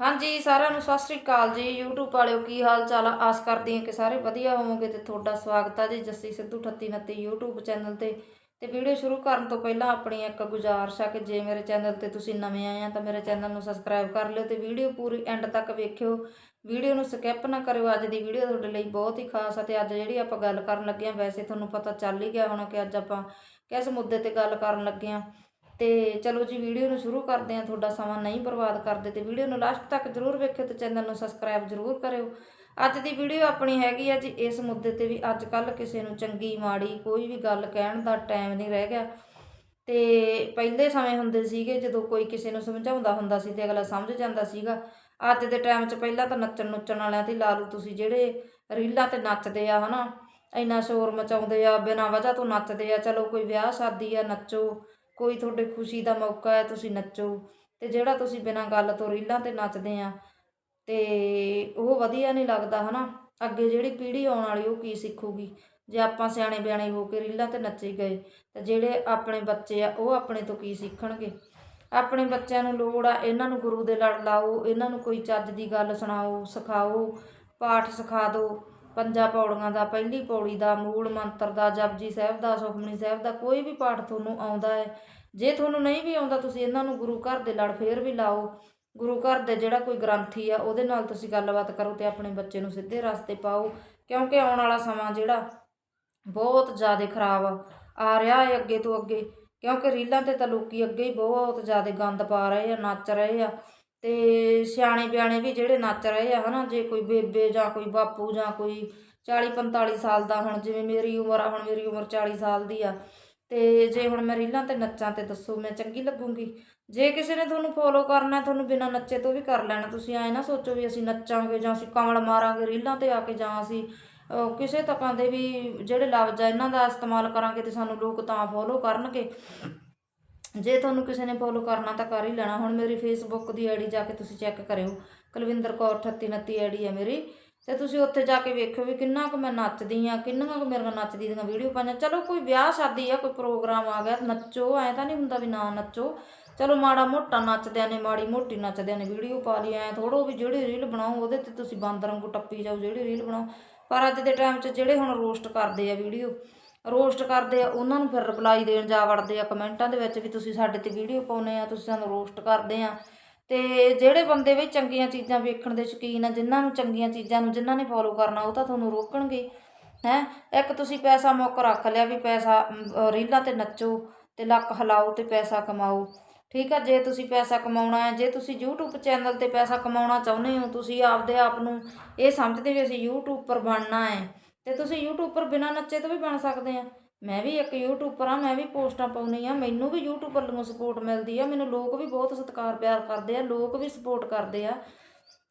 ਹਾਂਜੀ, ਸਾਰਿਆਂ ਨੂੰ ਸਤਿ ਸ੍ਰੀ ਅਕਾਲ ਜੀ। YouTube ਵਾਲਿਓ, ਕੀ ਹਾਲ ਚਾਲ ਆ? ਆਸ ਕਰਦੀ ਹਾਂ ਕਿ ਸਾਰੇ ਵਧੀਆ ਹੋਵੋਗੇ ਤੇ ਤੁਹਾਡਾ ਸਵਾਗਤ ਆ ਜੀ ਜੱਸੀ ਸਿੱਧੂ 3829 YouTube ਚੈਨਲ ਤੇ। ਤੇ ਵੀਡੀਓ ਸ਼ੁਰੂ ਕਰਨ ਤੋਂ ਪਹਿਲਾਂ ਆਪਣੀ ਇੱਕ ਗੁਜ਼ਾਰਿਸ਼ ਆ ਕਿ ਜੇ ਮੇਰੇ ਚੈਨਲ ਤੇ ਤੁਸੀਂ ਨਵੇਂ ਆਏ ਆ ਤਾਂ ਮੇਰੇ ਚੈਨਲ ਨੂੰ ਸਬਸਕ੍ਰਾਈਬ ਕਰ ਲਿਓ ਤੇ ਵੀਡੀਓ ਪੂਰੀ ਐਂਡ ਤੱਕ ਵੇਖਿਓ। ਵੀਡੀਓ ਨੂੰ ਸਕਿਪ ਨਾ ਕਰਿਓ। ਅੱਜ ਦੀ ਵੀਡੀਓ ਤੁਹਾਡੇ ਲਈ ਬਹੁਤ ਹੀ ਖਾਸ ਆ ਤੇ ਅੱਜ ਜਿਹੜੀ ਆਪਾਂ ਗੱਲ ਕਰਨ ਲੱਗੇ ਆ, ਵੈਸੇ ਤੁਹਾਨੂੰ ਪਤਾ ਚੱਲ ਹੀ ਗਿਆ ਹੋਣਾ ਕਿ ਅੱਜ ਆਪਾਂ ਕਿਸ ਮੁੱਦੇ ਤੇ ਗੱਲ ਕਰਨ ਲੱਗੇ ਆ। ਤੇ ਚਲੋ ਜੀ, ਵੀਡੀਓ ਨੂੰ ਸ਼ੁਰੂ ਕਰਦੇ ਹਾਂ। ਤੁਹਾਡਾ ਸਮਾਂ ਨਹੀਂ ਬਰਬਾਦ ਕਰਦੇ ਤੇ ਵੀਡੀਓ ਨੂੰ ਲਾਸਟ ਤੱਕ ਜਰੂਰ ਵੇਖਿਓ ਤੇ ਚੈਨਲ ਨੂੰ ਸਬਸਕ੍ਰਾਈਬ ਜਰੂਰ ਕਰਿਓ। ਅੱਜ ਦੀ ਵੀਡੀਓ ਆਪਣੀ ਹੈਗੀ ਆ ਜੀ, ਇਸ ਮੁੱਦੇ ਤੇ ਵੀ ਅੱਜ ਕੱਲ ਕਿਸੇ ਨੂੰ ਚੰਗੀ, ਮਾੜੀ ਕੋਈ ਵੀ ਗੱਲ ਕਹਿਣ ਦਾ ਟਾਈਮ ਨਹੀਂ ਰਹਿ ਗਿਆ। ਤੇ ਪਹਿਲੇ ਸਮੇਂ ਹੁੰਦੇ ਸੀਗੇ ਜਦੋਂ ਕੋਈ ਕਿਸੇ ਨੂੰ ਸਮਝਾਉਂਦਾ ਹੁੰਦਾ ਸੀ ਤੇ ਅਗਲਾ ਸਮਝ ਜਾਂਦਾ ਸੀਗਾ। ਅੱਜ ਦੇ ਟਾਈਮ 'ਚ ਪਹਿਲਾਂ ਤਾਂ ਨੱਚਣ ਨੁੱਚਣ ਵਾਲਿਆਂ ਤੇ ਲਾ ਲਓ ਤੁਸੀਂ ਜਿਹੜੇ ਰੀਲਾਂ ਤੇ ਨੱਚਦੇ ਆ, ਹਨਾ? ਇੰਨਾ ਸ਼ੋਰ ਮਚਾਉਂਦੇ ਆ, ਬਿਨਾਂ ਵਜ੍ਹਾ ਤੋਂ ਨੱਚਦੇ ਆ, ਚਲੋ ਕੋਈ ਵਿਆਹ ਸ਼ਾਦੀ ਆ, ਨੱਚੋ। ਕੋਈ ਤੁਹਾਡੇ ਖੁਸ਼ੀ ਦਾ ਮੌਕਾ ਹੈ, ਤੁਸੀਂ ਨੱਚੋ। ਤੇ ਜਿਹੜਾ ਤੁਸੀਂ ਬਿਨਾਂ ਗੱਲ ਤੋਂ ਰੀਲਾਂ ਤੇ ਨੱਚਦੇ ਆ, ਤੇ ਉਹ ਵਧੀਆ ਨਹੀਂ ਲੱਗਦਾ, ਹਨਾ? ਅੱਗੇ ਜਿਹੜੀ ਪੀੜ੍ਹੀ ਆਉਣ ਵਾਲੀ, ਉਹ ਕੀ ਸਿੱਖੂਗੀ? ਜੇ ਆਪਾਂ ਸਿਆਣੇ ਬਿਆਣੇ ਹੋ ਕੇ ਰੀਲਾਂ ਤੇ ਨੱਚੇ ਗਏ, ਤਾਂ ਜਿਹੜੇ ਆਪਣੇ ਬੱਚੇ ਆ, ਉਹ ਆਪਣੇ ਤੋਂ ਕੀ ਸਿੱਖਣਗੇ? ਆਪਣੇ ਬੱਚਿਆਂ ਨੂੰ ਲੋੜ ਆ, ਇਹਨਾਂ ਨੂੰ ਗੁਰੂ ਦੇ ਲੜ ਲਾਓ, ਇਹਨਾਂ ਨੂੰ ਕੋਈ ਚੱਜ ਦੀ ਗੱਲ ਸੁਣਾਓ, ਸਿਖਾਓ, ਪਾਠ ਸਿਖਾ ਦਿਓ ਪੰਜਾਂ ਪੌੜੀਆਂ ਦਾ, ਪਹਿਲੀ ਪੌੜੀ ਦਾ, ਮੂਲ ਮੰਤਰ ਦਾ, ਜਪਜੀ ਸਾਹਿਬ ਦਾ, ਸੁਖਮਨੀ ਸਾਹਿਬ ਦਾ, ਕੋਈ ਵੀ ਪਾਠ ਤੁਹਾਨੂੰ ਆਉਂਦਾ ਹੈ। ਜੇ ਤੁਹਾਨੂੰ ਨਹੀਂ ਵੀ ਆਉਂਦਾ, ਤੁਸੀਂ ਇਹਨਾਂ ਨੂੰ ਗੁਰੂ ਘਰ ਦੇ ਲੜ ਫੇਰ ਵੀ ਲਾਓ। ਗੁਰੂ ਘਰ ਦੇ ਜਿਹੜਾ ਕੋਈ ਗ੍ਰੰਥੀ ਆ, ਉਹਦੇ ਨਾਲ ਤੁਸੀਂ ਗੱਲਬਾਤ ਕਰੋ ਤੇ ਆਪਣੇ ਬੱਚੇ ਨੂੰ ਸਿੱਧੇ ਰਸਤੇ ਪਾਓ। ਕਿਉਂਕਿ ਆਉਣ ਵਾਲਾ ਸਮਾਂ ਜਿਹੜਾ ਬਹੁਤ ਜ਼ਿਆਦਾ ਖਰਾਬ ਆ ਰਿਹਾ ਹੈ ਅੱਗੇ ਤੋਂ ਅੱਗੇ। ਕਿਉਂਕਿ ਰੀਲਾਂ ਤੇ ਤਾਂ ਲੋਕੀ ਅੱਗੇ ਹੀ ਬਹੁਤ ਜ਼ਿਆਦਾ ਗੰਦ ਪਾ ਰਹੇ ਆ, ਨੱਚ ਰਹੇ ਆ। ਤੇ ਸਿਆਣੇ ਬਿਆਣੇ ਵੀ ਜਿਹੜੇ ਨੱਚ ਰਹੇ ਆ ਹਨਾ, ਜੇ ਕੋਈ ਬੇਬੇ ਜਾਂ ਕੋਈ ਬਾਪੂ ਜਾਂ ਕੋਈ 40 45 ਸਾਲ ਦਾ ਹੁਣ, ਜਿਵੇਂ ਮੇਰੀ ਉਮਰ ਆ, ਹੁਣ ਮੇਰੀ ਉਮਰ 40 ਸਾਲ ਦੀ ਆ, ਤੇ ਜੇ ਹੁਣ ਮੈਂ ਰੀਲਾਂ ਤੇ ਨੱਚਾਂ ਤੇ ਦੱਸੋ, ਮੈਂ ਚੰਗੀ ਲੱਗੂਗੀ? ਜੇ ਕਿਸੇ ਨੇ ਤੁਹਾਨੂੰ ਫੋਲੋ ਕਰਨਾ, ਤੁਹਾਨੂੰ ਬਿਨਾਂ ਨੱਚੇ ਤੋਂ ਵੀ ਕਰ ਲੈਣਾ, ਤੁਸੀਂ ਐ ਨਾ ਸੋਚੋ ਵੀ ਅਸੀਂ ਨੱਚਾਂਗੇ ਜਾਂ ਅਸੀਂ ਕਮਲ ਮਾਰਾਂਗੇ ਰੀਲਾਂ ਤੇ ਆ ਕੇ ਜਾਂ ਅਸੀਂ ਕਿਸੇ ਤੱਕਾਂ ਦੇ ਵੀ ਜਿਹੜੇ ਲਫ਼ਜ਼ ਆ, ਇਹਨਾਂ ਦਾ ਇਸਤੇਮਾਲ ਕਰਾਂਗੇ ਤੇ ਸਾਨੂੰ ਲੋਕ ਤਾਂ ਫੋਲੋ ਕਰਨਗੇ। ਜੇ ਤੁਹਾਨੂੰ ਕਿਸੇ ਨੇ ਫੋਲੋ ਕਰਨਾ ਤਾਂ ਕਰ ਹੀ ਲੈਣਾ। ਹੁਣ ਮੇਰੀ ਫੇਸਬੁੱਕ ਦੀ ਆਈਡੀ ਜਾ ਕੇ ਤੁਸੀਂ ਚੈੱਕ ਕਰਿਓ। ਕੁਲਵਿੰਦਰ ਕੌਰ 3829 ਆਈਡੀ ਹੈ ਮੇਰੀ। ਤੇ ਤੁਸੀਂ ਉੱਥੇ ਜਾ ਕੇ ਵੇਖਿਓ ਵੀ ਕਿੰਨਾ ਕੁ ਮੈਂ ਨੱਚਦੀ ਆ ਕਿੰਨਾ ਕੁ ਮੇਰੇ ਨਾਲ ਨੱਚਦੀ ਦੀਆਂ ਵੀਡੀਓ ਪਾਈਆਂ। ਚਲੋ ਕੋਈ ਵਿਆਹ ਸ਼ਾਦੀ ਆ, ਕੋਈ ਪ੍ਰੋਗਰਾਮ ਆ ਗਿਆ, ਨੱਚੋ, ਐ ਤਾਂ ਨਹੀਂ ਹੁੰਦਾ ਵੀ ਨਾ ਨੱਚੋ। ਚਲੋ ਮਾੜਾ ਮੋਟਾ ਨੱਚਦਿਆਂ ਨੇ, ਮਾੜੀ ਮੋਟੀ ਨੱਚਦਿਆਂ ਨੇ ਵੀਡੀਓ ਪਾ ਲਈ, ਐ ਥੋੜੋ ਵੀ ਜਿਹੜੀ ਰੀਲ ਬਣਾਓ, ਉਹਦੇ ਤੇ ਤੁਸੀਂ ਬਾਂਦਰ ਵਾਂਗੂ ਟੱਪੀ ਜਾਓ, ਜਿਹੜੀ ਰੀਲ ਬਣਾਓ। ਪਰ ਅੱਜ ਦੇ ਟਾਈਮ 'ਚ ਜਿਹੜੇ ਹੁਣ ਰੋਸਟ ਕਰਦੇ ਆ ਵੀਡੀਓ ਰੋਸਟ ਕਰਦੇ ਆ, ਉਹਨਾਂ ਨੂੰ ਫਿਰ ਰਿਪਲਾਈ ਦੇਣ ਜਾ ਵੜਦੇ ਆ ਕਮੈਂਟਾਂ ਦੇ ਵਿੱਚ ਵੀ ਤੁਸੀਂ ਸਾਡੇ ਤੇ ਵੀਡੀਓ ਪਾਉਨੇ ਆ, ਤੁਸੀਂ ਸਾਨੂੰ ਰੋਸਟ ਕਰਦੇ ਆ। ਤੇ ਜਿਹੜੇ ਬੰਦੇ ਵੀ ਚੰਗੀਆਂ ਚੀਜ਼ਾਂ ਵੇਖਣ ਦੇ ਸ਼ੌਕੀਨ ਆ, ਜਿਨ੍ਹਾਂ ਨੂੰ ਚੰਗੀਆਂ ਚੀਜ਼ਾਂ ਨੂੰ ਜਿਨ੍ਹਾਂ ਨੇ ਫੋਲੋ ਕਰਨਾ, ਉਹ ਤਾਂ ਤੁਹਾਨੂੰ ਰੋਕਣਗੇ, ਹੈ। ਇੱਕ ਤੁਸੀਂ ਪੈਸਾ ਮੁੱਕ ਰੱਖ ਲਿਆ ਵੀ ਪੈਸਾ ਰੀਲਾਂ ਤੇ ਨੱਚੋ ਤੇ ਲੱਕ ਹਿਲਾਓ ਤੇ ਪੈਸਾ ਕਮਾਓ, ਠੀਕ ਆ? ਜੇ ਤੁਸੀਂ ਪੈਸਾ ਕਮਾਉਣਾ ਹੈ, ਜੇ ਤੁਸੀਂ YouTube ਚੈਨਲ ਤੇ ਪੈਸਾ ਕਮਾਉਣਾ ਚਾਹੁੰਦੇ ਹੋ, ਤੁਸੀਂ ਆਪਦੇ ਆਪ ਨੂੰ ਇਹ ਸਮਝਦੇ ਵੀ ਅਸੀਂ YouTuber ਬਣਨਾ ਹੈ। ਤੇ ਤੁਸੀਂ ਯੂਟਿਊਬਰ ਬਿਨਾਂ ਨੱਚੇ ਤੋਂ ਵੀ ਬਣ ਸਕਦੇ ਆ। ਮੈਂ ਵੀ ਇੱਕ ਯੂਟਿਊਬਰ ਆ, ਮੈਂ ਵੀ ਪੋਸਟਾਂ ਪਾਉਣੀ ਆ, ਮੈਨੂੰ ਵੀ YouTuber ਵੱਲੋਂ ਸਪੋਰਟ ਮਿਲਦੀ ਆ, ਮੈਨੂੰ ਲੋਕ ਵੀ ਬਹੁਤ ਸਤਿਕਾਰ ਪਿਆਰ ਕਰਦੇ ਆ, ਲੋਕ ਵੀ ਸਪੋਰਟ ਕਰਦੇ ਆ।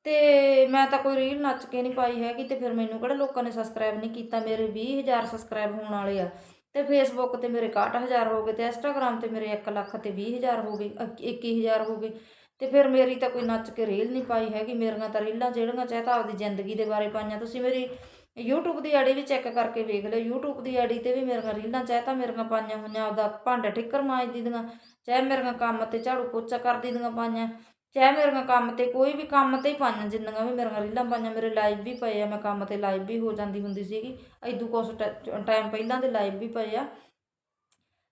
ਤੇ ਮੈਂ ਤਾਂ ਕੋਈ ਰੀਲ ਨੱਚ ਕੇ ਨਹੀਂ ਪਾਈ ਹੈਗੀ ਤੇ ਫਿਰ ਮੈਨੂੰ ਕਿਹੜਾ ਲੋਕਾਂ ਨੇ ਸਬਸਕ੍ਰਾਈਬ ਨਹੀਂ ਕੀਤਾ, ਮੇਰੇ 20000 ਸਬਸਕ੍ਰਾਈਬ ਹੋਣ ਵਾਲੇ ਆ। ਤੇ ਫੇਸਬੁੱਕ ਤੇ ਮੇਰੇ 61000 ਹੋ ਗਏ ਤੇ ਇੰਸਟਾਗ੍ਰam ਤੇ ਮੇਰੇ 1 ਲੱਖ ਤੇ 20000 ਹੋ ਗਏ ਅ- 21000 ਹੋ ਗਏ। ਤੇ ਫਿਰ ਮੇਰੀ ਤਾਂ ਕੋਈ ਨੱਚ ਕੇ ਰੀਲ ਨਹੀਂ ਪਾਈ ਹੈਗੀ, ਮੇਰੀਆਂ ਤਾਂ ਰੀਲਾਂ ਜਿਹੜੀਆਂ ਚਾਹੇ ਤਾਂ ਆਪਦੀ ਜ਼ਿੰਦਗੀ ਦੇ ਬਾਰੇ ਪਾਈਆਂ, ਤੁਸੀਂ ਮੇਰੀ YouTube ਦੀ ਆਈਡੀ ਵੀ ਚੈੱਕ ਕਰਕੇ ਵੇਖ ਲਿਓ। YouTube ਦੀ ਆਈਡੀ ਤੇ ਵੀ ਮੇਰੀਆਂ ਰੀਲਾਂ, ਚਾਹੇ ਤਾਂ ਮੇਰੀਆਂ ਪਾਈਆਂ ਹੋਈਆਂ ਆਪਦਾ ਭਾਂਡੇ ਠਿੱਕਰ ਮਾਂਜਦੀ ਦੀਆਂ, ਚਾਹੇ ਮੇਰੀਆਂ ਕੰਮ ਤੇ ਝਾੜੂ ਪੋਚਾ ਕਰਦੀ ਦੀਆਂ ਪਾਈਆਂ, ਚਾਹੇ ਮੇਰੀਆਂ ਕੰਮ ਤੇ ਕੋਈ ਵੀ ਕੰਮ ਤੇ ਹੀ ਪਾਈਆਂ, ਜਿੰਨੀਆਂ ਵੀ ਮੇਰੀਆਂ ਰੀਲਾਂ ਪਾਈਆਂ, ਮੇਰੇ ਲਾਈਵ ਵੀ ਪਏ ਆ, ਮੈਂ ਕੰਮ ਤੇ ਲਾਈਵ ਵੀ ਹੋ ਜਾਂਦੀ ਹੁੰਦੀ ਸੀਗੀ। ਇਦੋਂ ਕੁਛ ਟਾਈਮ ਪਹਿਲਾਂ ਦੇ ਲਾਈਵ ਵੀ ਪਏ ਆ।